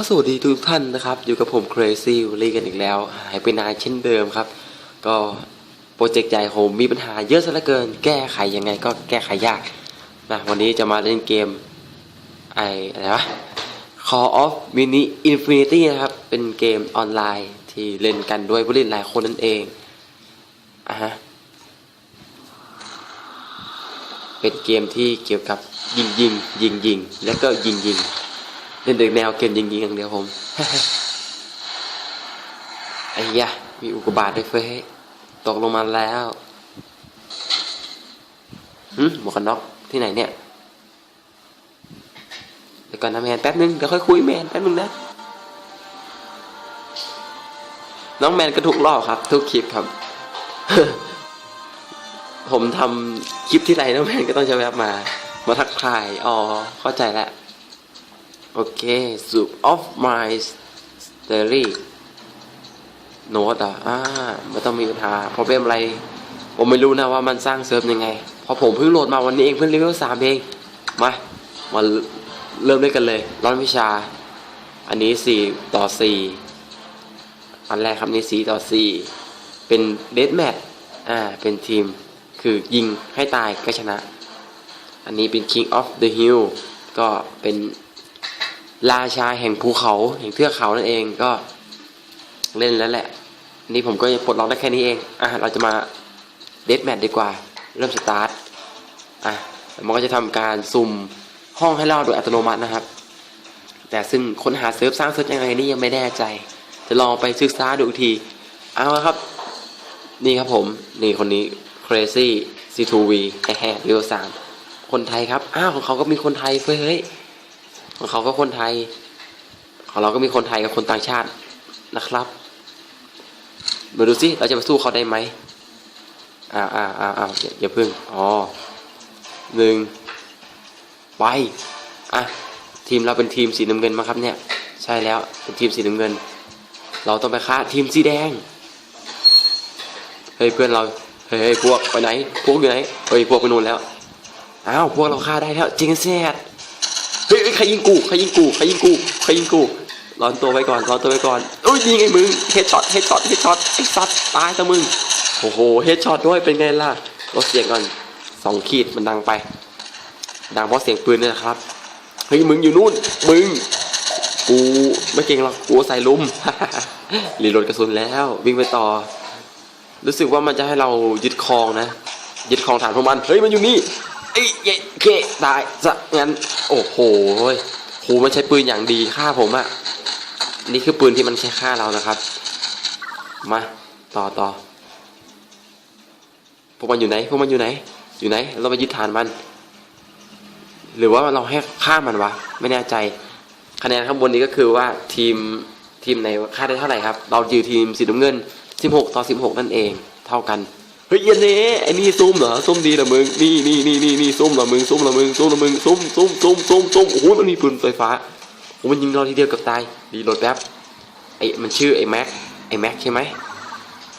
ก็สวัสดีทุกท่านนะครับ อยู่กับผม Crazy w i l l y กันอีกแล้ว หายไปนานเช่นเดิมครับ ก็โปรเจกต์ใหญ่ผมมีปัญหาเยอะซะเหลือเกิน แก้ไขยังไงก็แก้ไขยากนะวันนี้จะมาเล่นเกมไออะไรวะ Call of Mini Infinity นะครับ เป็นเกมออนไลน์ที่เล่นกันด้วยผู้เล่นหลายคนนั่นเองอะฮะเป็นเกมที่เกี่ยวกับยิงยิงยิงยิงแล้วก็ยิงยิง เล่นเด็กแนวเกมยิงยิงอย่างเดียวผมไอ้ยะมีอุกกาบาตด้วยเฟ้ตกลงมาแล้วหึหมวกกันน็อกที่ไหนเนี่ยเดี๋ยวก่อนนะแมนแป๊บนึงเดี๋ยวค่อยคุยแมนแป๊บนึงนะน้องแมนก็ทุกรอครับ ทุกคลิปครับ ผมทำคลิปที่ไรน้องแมนก็ต้องจะแวบมา มาทักทายอ๋อเข้าใจแล้ว โอเค soup of my story โน้ตอะอ่าไม่ต้องมีปัญหาเพราะเป็นอะไร ผมไม่รู้นะว่ามันสร้างเซิร์ฟยังไง เพราะผมเพิ่งโหลดมาวันนี้เองเพิ่งเลเวลสามเอง มา มาเริ่มเล่นกันเลย ร้อนวิชา อันนี้สี่ต่อสี่อันแรกครับนี่สี่ต่อสี่เป็นเด a แมทอ่า เป็นทีม คือยิงให้ตายก็ชนะ อันนี้เป็น King of the Hill ก็เป็น ราชาแห่งภูเขาแห่งเทือกเขานั่นเองก็เล่นแล้วแหละนนี้ผมก็จะปลดล็อกได้แค่นี้เอง อะ เราจะมาเด a แมทดีกว่า เริ่มสตาร์ท อะ มันก็จะทำการสุ่มห้องให้เราโดยอัตโนมัตินะครับ แต่ซึ่งค้นหาเซิร์ฟสร้างเซิร์ฟยังไงนี่ยังไม่แน่ใจ จะลองไปศึกษาดูอีกที เอาละครับ นี่ครับผม นี่คนนี้ crazy c2v แฮ่แฮ่เรียวสามคนไทยครับ อ้าวของเขาก็มีคนไทยเฟ้ยเฮ้ย ของเขาก็คนไทย ของเราก็มีคนไทยกับคนต่างชาตินะครับมาดูสิเราจะไปสู้เขาได้ไหมอ่าอ่าอ่าอ่าอย่าพึ่งอ๋อหนึ่งไปอะทีมเราเป็นทีมสีน้ำเงินมาครับเนี่ย ใช่แล้วเป็นทีมสีน้ำเงิน เราต้องไปฆ่าทีมสีแดงเฮ้ยเพื่อนเราเฮ้ยพวกไปไหน พวกอยู่ไหนเฮ้ยพวกไปนู่นแล้วอ้าวพวกเราฆ่าได้แล้วจริงแซ่ดเฮ้ย เฮ้ยใครยิงกูใครยิงกูใครยิงกูใครยิงกูร้อนตัวไว้ก่อนร้อนตัวไว้ก่อนอุ้ยยิงไอ้มึงเฮดช็อตเฮดช็อตเฮดช็อตไอ้สัตว์ตายซะมึงโอ้โหเฮดช็อตด้วยเป็นไงล่ะลดเสียงก่อนสองขีดมันดังไป ดังเพราะเสียงปืนนี่แหละครับเฮ้ยมึงอยู่นู่นมึงกูไม่เก่งหรอกกูใส่ลุมรีโหลดกระสุนแล้ววิ่งไปต่อ รู้สึกว่ามันจะให้เรายึดครองนะยึดครองฐานพวกมันเฮ้ยมันอยู่นี่ ไอ้เย้เคตายซะงั้นโอ้โหโหมันใช้ปืนอย่างดีฆ่าผมอะนี่คือปืนที่มันใช้ฆ่าเรานะครับ มาต่อต่อพวกมันอยู่ไหนพวกมันอยู่ไหน อยู่ไหน เราไปยึดฐานมัน หรือว่าเราให้ฆ่ามันวะ ไม่แน่ใจ คะแนนข้างบนนี้ก็คือว่าทีมทีมไหนค่าได้เท่าไหร่ครับ เราอยู่ทีมสีน้ำเงิน 16 ต่อ 16 นั่นเอง เท่ากัน เฮ้ยเย็นเน่ไอ้นี่ซุ่มเหรอซุ่มดีเหรอมึงนี่นี่นี่นี่นี่ซุ่มเหรอมึงซุ่มเหรอมึงซุ่มเหรอมึงซุ่มซุ่มซุ่มซุ่มซุ่มโอ้โหมันมีปืนไฟฟ้าโอ้มันยิงเราทีเดียวกับตายดีโหลดแป๊บไอ้มันชื่อไอ้แม็กไอ้แม็กใช่ไหม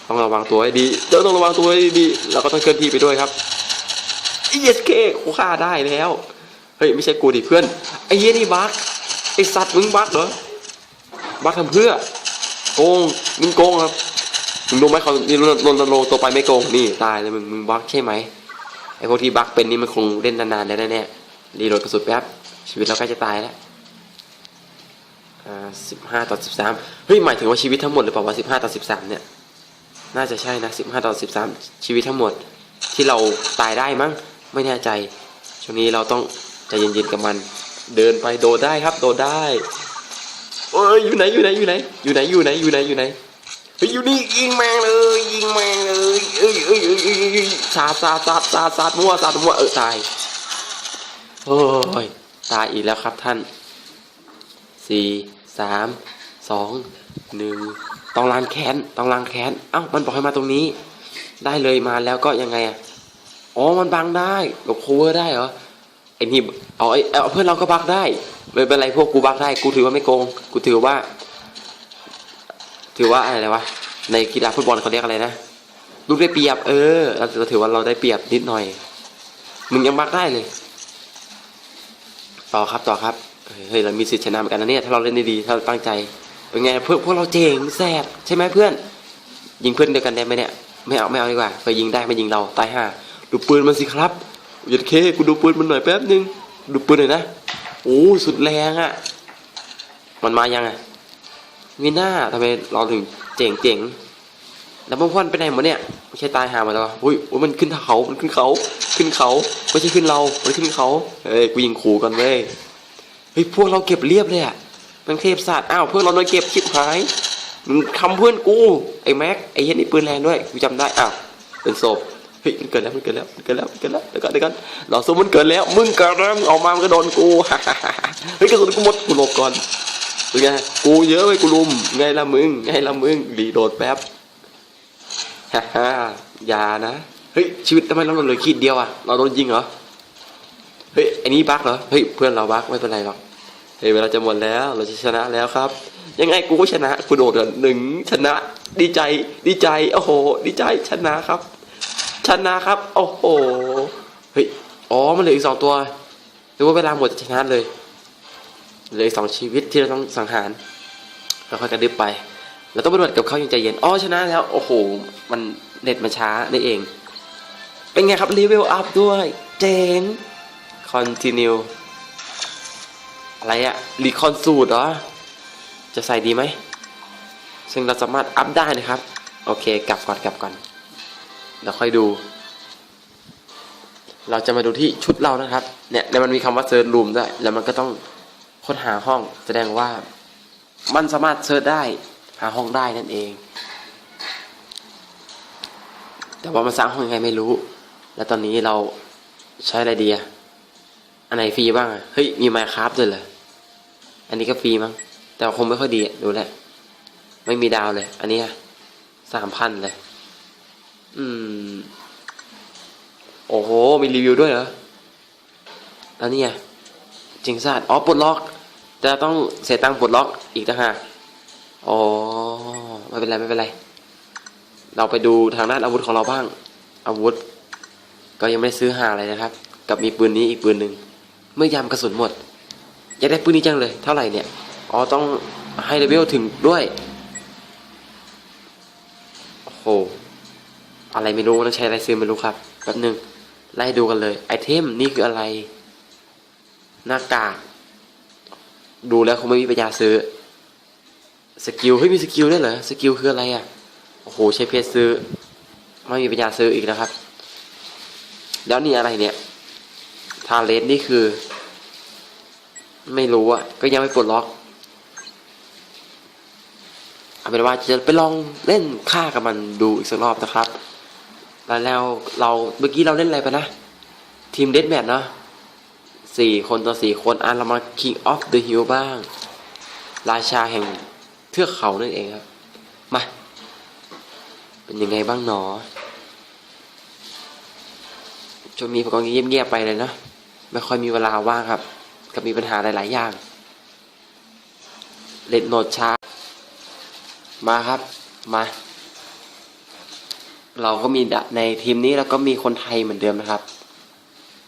ต้องระวังตัวให้ดีเดี๋ยวต้องระวังตัวให้ดีเราก็ต้องเคลื่อนที่ไปด้วยครับไอ้เยสเคกูฆ่าได้แล้วเฮ้ยไม่ใช่กูดิเพื่อนไอ้เหี้ยนี่บักไอ้สัตว์มึงบักเหรอบักทำเพื่อโกงมึงโกงครับ มึงรู้ไหมเขานี่รนรงตัวไปไม่โกงนี่ตายเลยมึงมึงบักใช่ไหมไอ้พวกที่บักเป็นนี่มันคงเล่นนานๆได้แน่ๆรีโหลดกระสุนแป๊บชีวิตเราใกล้จะตายแล้วอ่าสิบห้าต่อสิบสามเฮ้ยหมายถึงว่าชีวิตทั้งหมดหรือเปล่าวะสิบห้าต่อสิบสามเนี่ยน่าจะใช่นะสิบห้าต่อสิบสามชีวิตทั้งหมดที่เราตายได้มั้งไม่แน่ใจช่วงนี้เราต้องใจเย็นๆกับมัน เดินไปโดดได้ครับ โดดได้เอ้ยอยู่ไหนอยู่ไหนอยู่ไหนอยู่ไหนอยู่ไหนอยู่ไหนอยู่ไหน เฮ้ยอยู่นี่ยิงแมงเลย ยิงแมงเลยเอ้ยเอ้ยเอ้ยเอ้ยสาดสาดสาดสาดสาดมั่วสาดมั่วเออตายโอ้ยตายอีกแล้วครับท่านสี่สามสองหนึ่งต้องล้างแค้นต้องล้างแค้นเอ้ามันบอกให้มาตรงนี้ ได้เลยมาแล้วก็ยังไงอะอ๋อมันบังได้แบบโคเวอร์ได้เหรอไอ้นี่เอาไอ้เอาเพื่อนเราก็บักได้ไม่เป็นไรพวกกูบักได้ กูถือว่าไม่โกง กูถือว่า ถือว่าอะไรวะในกีฬาฟุตบอลเขาเรียกอะไรนะลูกได้เปรียบ เออเราถือว่าเราได้เปรียบนิดหน่อย มึงยังบักได้เลย ต่อครับต่อครับเฮ้ยเรามีสิทธิ์ชนะเหมือนกันนะเนี่ยถ้าเราเล่นดีๆถ้าเราตั้งใจเป็นไงเพื่อพวกเราเจ๋งแสบใช่ไหมเพื่อน ยิงเพื่อนเดียวกันได้ไหมเนี่ยไม่เอาไม่เอาดีกว่าเคยยิงได้ไม่ยิงเราตายห่าดูปืนมันสิครับหยุดเคกูดูปืนมันหน่อยแป๊บนึงดูปืนหน่อยนะโอ้สุดแรงอะ่ะ มันมายังอะ่ะ มีหน้าทำไมเราถึงเจ๋งเจ๋งแล้วพวกพ่อนไปไหนหมดเนี่ยไม่ใช่ตายหามาแล้วอุ้ยโอ้ยมันขึ้นเขา มันขึ้นเขา ขึ้นเขาไม่ใช่ขึ้นเรา มันขึ้นเขาเฮ้ยกูยิงขู่กันเว้ยเฮ้ยพวกเราเก็บเรียบเลยอะมันเทพศาสตร์อ้าวเพื่อนเราโดนเก็บชิบหายมึงทำเพื่อนกูไอ้แม็กไอ้เฮ็ดนี่ปืนแรงด้วยกูจำได้อ้าวเป็นศพเฮ้ยมันเกิดแล้วมันเกิดแล้วมันเกิดแล้วมันเกิดแล้วเดี๋ยวก่อนเดี๋ยวก่อนเราสมมันเกิดแล้วมึงเกิดแล้วมึงออกมามันก็โดนกูเฮ้ยกระสุนกูหมดกูหลบก่อน เป็นไงกูเยอะไปกูลุมไงละมึงไงละมึงรีโดดแป๊บฮ่าฮ่าอย่านะเฮ้ยชีวิตทำไมเราเหลือขีดเดียวอะเราโดนยิงเหรอเฮ้ยไอ้นี่บั๊กเหรอเฮ้ยเพื่อนเราบั๊กไม่เป็นไรหรอกเฮ้ยเวลาจะหมดแล้วเราจะชนะแล้วครับ ยังไงกูก็ชนะกูโดดหนึ่งชนะ ดีใจดีใจโอ้โห ดีใจชนะครับ ชนะครับโอ้โหเฮ้ยอ๋อมันเหลืออีกสองตัวหรือว่าเวลาหมดจะชนะเลย เหลือสองชีวิตที่เราต้องสังหารเราค่อยกระดึบไปเราต้องปฏิบัติกับเขาอย่างใจเย็นอ๋อชนะแล้ว โอ้โห มันเน็ตมันช้าได้เอง เป็นไงครับรีเวลอัพด้วยเจ๋ง continue อะไรอะรีคอนสูตรเหรอ จะใส่ดีไหม ซึ่งเราสามารถอัพได้นะครับ โอเค กลับก่อนกลับก่อนเดี๋ยวค่อยดู เราจะมาดูที่ชุดเรานะครับ เนี่ยในมันมีคำว่าเซิร์ชรูมด้วย แล้วมันก็ต้อง ค้นหาห้องแสดงว่ามันสามารถเซิร์ชได้ หาห้องได้นั่นเอง แต่ว่ามันสร้างห้องยังไงไม่รู้ แล้วตอนนี้เราใช้อะไรดีอะอันไหนฟรีบ้างอะเฮ้ย มีไมค์ครับด้วยเหรออันนี้ก็ฟรีมั้งแต่คงไม่ค่อยดีดูแหลวไม่มีดาวเลย อันนี้สามพันเลย อืม โอ้โห มีรีวิวด้วยเหรอ แล้วเนี่ยจริงซาดอ๋อปลดล็อก จะต้องเสียตังค์ปลดล็อกอีกต่างหากอ๋อไม่เป็นไรไม่เป็นไร เราไปดูทางด้านอาวุธของเราบ้าง อาวุธ ก็ยังไม่ได้ซื้อหาอะไรนะครับ กับมีปืนนี้อีกปืนหนึ่งเมื่อยามกระสุนหมด อยากได้ปืนนี้จังเลย เท่าไหร่เนี่ย อ๋อต้องให้เลเวลถึงด้วย โอ้โห อะไรไม่รู้ต้องใช้อะไรซื้อไม่รู้ครับแป๊บหนึงไล่ดูกันเลย ไอเทมนี่คืออะไร หน้ากาก ดูแล้วคงไม่มีปัญญาซื้อ สกิลเฮ้ยมีสกิลด้วยเหรอสกิลคืออะไรอะโอ้โหใช้เพชรซื้อ ไม่มีปัญญาซื้ออีกนะครับ แล้วนี่อะไรเนี่ยทาเลสนี่คือ ไม่รู้อะ ก็ยังไม่ปลดล็อกเอาเป็นว่าจะไปลองเล่นฆ่ากับมันดูอีกสักรอบนะครับ แล้วเราเมื่อกี้เราเล่นอะไรไปนะ ทีมเด a แมทเนาะ สี่คนต่อสี่คนอะเรามา King of the Hill บ้าง ราชาแห่งเทือกเขานั่นเองครับ มา เป็นยังไงบ้างหนอช่วงนี้ผมก็เงียบๆไปเลยเนาะไม่ค่อยมีเวลาว่างครับ ก็มีปัญหาหลายๆอย่างเล่นโหนดช้า มาครับมา เราก็มีในทีมนี้เราก็มีคนไทยเหมือนเดิมนะครับ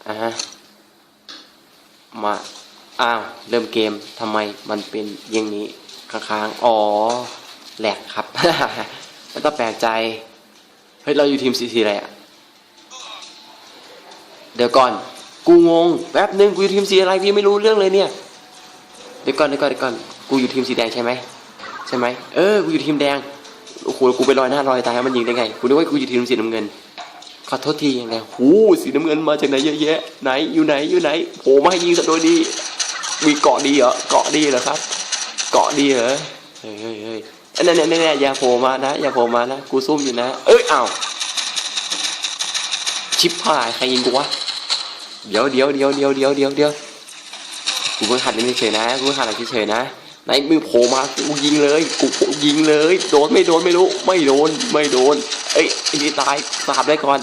อ่าฮะ มาอ้าวเริ่มเกมทำไมมันเป็นอย่างนี้ค้างๆอ๋อแหลกครับไม่ต้องแปลกใจเฮ้ยเราอยู่ทีมซีซีอะไรอะเดี๋ยวก่อน กูงงแป๊บนึงกูอยู่ทีมสีอะไรพี่ไม่รู้เรื่องเลยเนี่ยเดี๋ยวก่อนเดี๋ยวก่อนเดี๋ยวก่อนกูอยู่ทีมสีแดงใช่ไหมใช่ไหมเออกูอยู่ทีมแดงโอ้โหกูไปลอยหน้าลอยตาให้มันยิงได้ไงกูนึกว่ากูอยู่ทีมสีน้ำเงิน ขอโทษทีอย่างไรหูสีน้ำเงินมาจากไหนเยอะแยะไหนอยู่ไหนอยู่ไหนโผล่มาให้ยิงซะโดยดีมีเกาะดีเหรอเกาะดีเหรอครับ เกาะดีเหรอเฮ้ยเฮ้ยเฮ้ยอันนั้นแน่ๆอย่าโผล่มานะอย่าโผล่มานะกูซุ่มอยู่นะ เอ้ยอ้าวชิปหายใครยิงกูวะเดี๋ยวเดี๋ยวเดี๋ยวเดี๋ยวเดี๋ยวเดี๋ยวเดี๋ยวกูเพิ่งหัดเล่นเฉยๆนะกูเพิ่งหัดอะไรเฉยๆนะไหนมือโผล่มากูยิงเลยกูยิงเลย โดนไม่โดนไม่รู้ ไม่โดนไม่โดน เอ้ยไอ้นี่ตายสาบได้ก่อน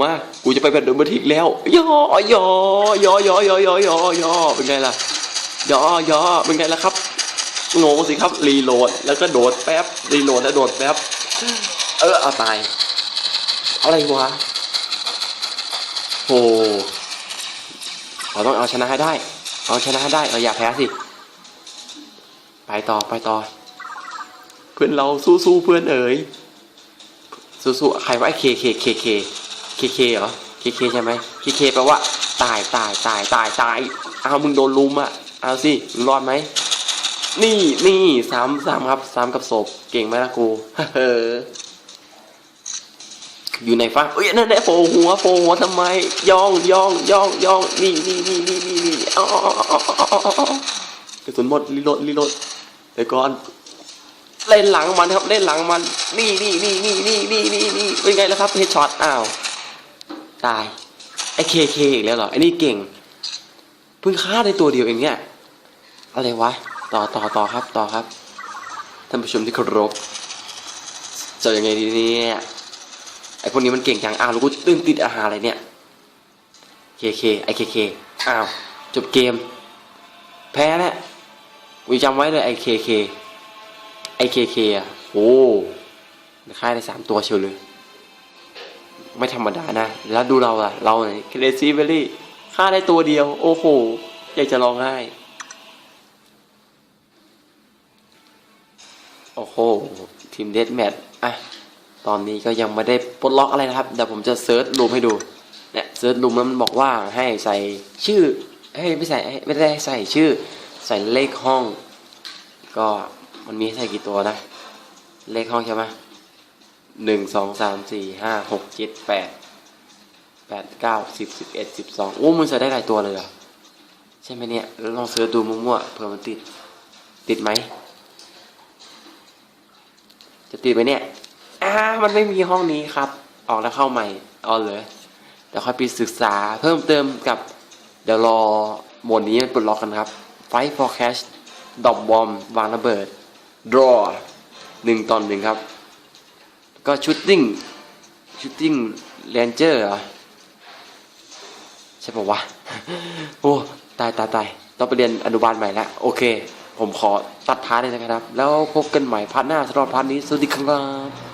มากูจะไปแบบเดิมมาทิกแล้วย่อย่อย่อย่อย่อย่อย่อย่อเป็นไงล่ะย่อย่อเป็นไงล่ะครับงงสิครับรีโหลดแล้วก็โดดแป๊บรีโหลดแล้วโดดแป๊บเออเอาตายอะไรวะโอ้เราต้องเอาชนะให้ได้ เอาชนะได้เอาอย่าแพ้สิ ไปต่อไปต่อ เพื่อนเราสู้ๆเพื่อนเอ๋ยสู้ๆใครว่าไอ้เคเคเคเค เคเคเหรอเคเคใช่ไหมเคเคแปลว่า ตายตายตายตายตายเอามึงโดนลุมอะเอาสิรอดไหมนี่นี่สามสามครับสามกับศพเก่งไหมล่ะกูอยู่ในฟ้าเอ้ยนั่นแหละโผหัวโผหัวทำไมย่องย่องย่องย่องนี่นี่นี่นี่นี่นี่อ๋อกระสุนหมดรีโหลดรีโหลดเดี๋ยวก่อนเล่นหลังมันครับเล่นหลังมัน นี่นี่นี่นี่นี่นี่นี่เป็นไงล่ะครับเฮดช็อตอ้าว ตายไอ้เคเคอีกแล้วเหรอไอ้นี่เก่งเพิ่งฆ่าได้ตัวเดียวเองเนี่ยอะไรวะต่อต่อต่อครับต่อครับท่านผู้ชมที่เคารพจะยังไงดีเนี่ยไอ้พวกนี้มันเก่งจังอ้าวแล้วกูตื่นติดอาหารอะไรเนี่ยเคเคไอ้เคเคอ้าวจบเกม แพ้แล้ววิจำไว้เลยไอ้เคเคไอเคเคอะโอ้ค่ายได้สามตัวเชียวเลย ไม่ธรรมดานะ แล้วดูเราอะเราเนี่ยเคลซี่เบลลี่ค่าได้ตัวเดียว โอ้โห อยากจะร้องไห้ โอ้โห ทีมเดดแมทอะ ตอนนี้ก็ยังไม่ได้ปลดล็อกอะไรนะครับ เดี๋ยวผมจะเซิร์ชรูมให้ดูเนี่ยเซิร์ชรูมแล้วมันบอกว่าให้ใส่ชื่อเฮ้ยไม่ใส่ไม่ได้ใส่ชื่อ ใส่เลขห้อง ก็มันมีให้ใส่กี่ตัวนะ เลขห้องใช่ไหม หนึ่งสองสามสี่ห้าหกเจ็ดแปดแปดเก้าสิบสิบเอ็ดสิบสองโอ้มันใส่ได้หลายตัวเลยเหรอใช่ไหมเนี่ยลองเสิร์ชดูมั่วๆเผื่อมันติด ติดไหม จะติดไหมเนี่ยอ่ามันไม่มีห้องนี้ครับ ออกแล้วเข้าใหม่เอาเลยเดี๋ยวค่อยไปศึกษาเพิ่มเติมกับ เดี๋ยวรอโหมดนี้มันปลดล็อกกันครับ Fight for Cash ดอบบอมวางระเบิด draw หนึ่งตอนหนึ่งครับ ก็ชุดติ้งชุดติ้งแรนเจอร์เหรอใช่ปะวะโอ้ตายตายตายต้องไปเรียนอนุบาลใหม่แล้วโอเค ผมขอตัดท้ายเลยนะครับ แล้วพบกันใหม่พาร์ทหน้าสำหรับพาร์ทนี้ สวัสดีครับ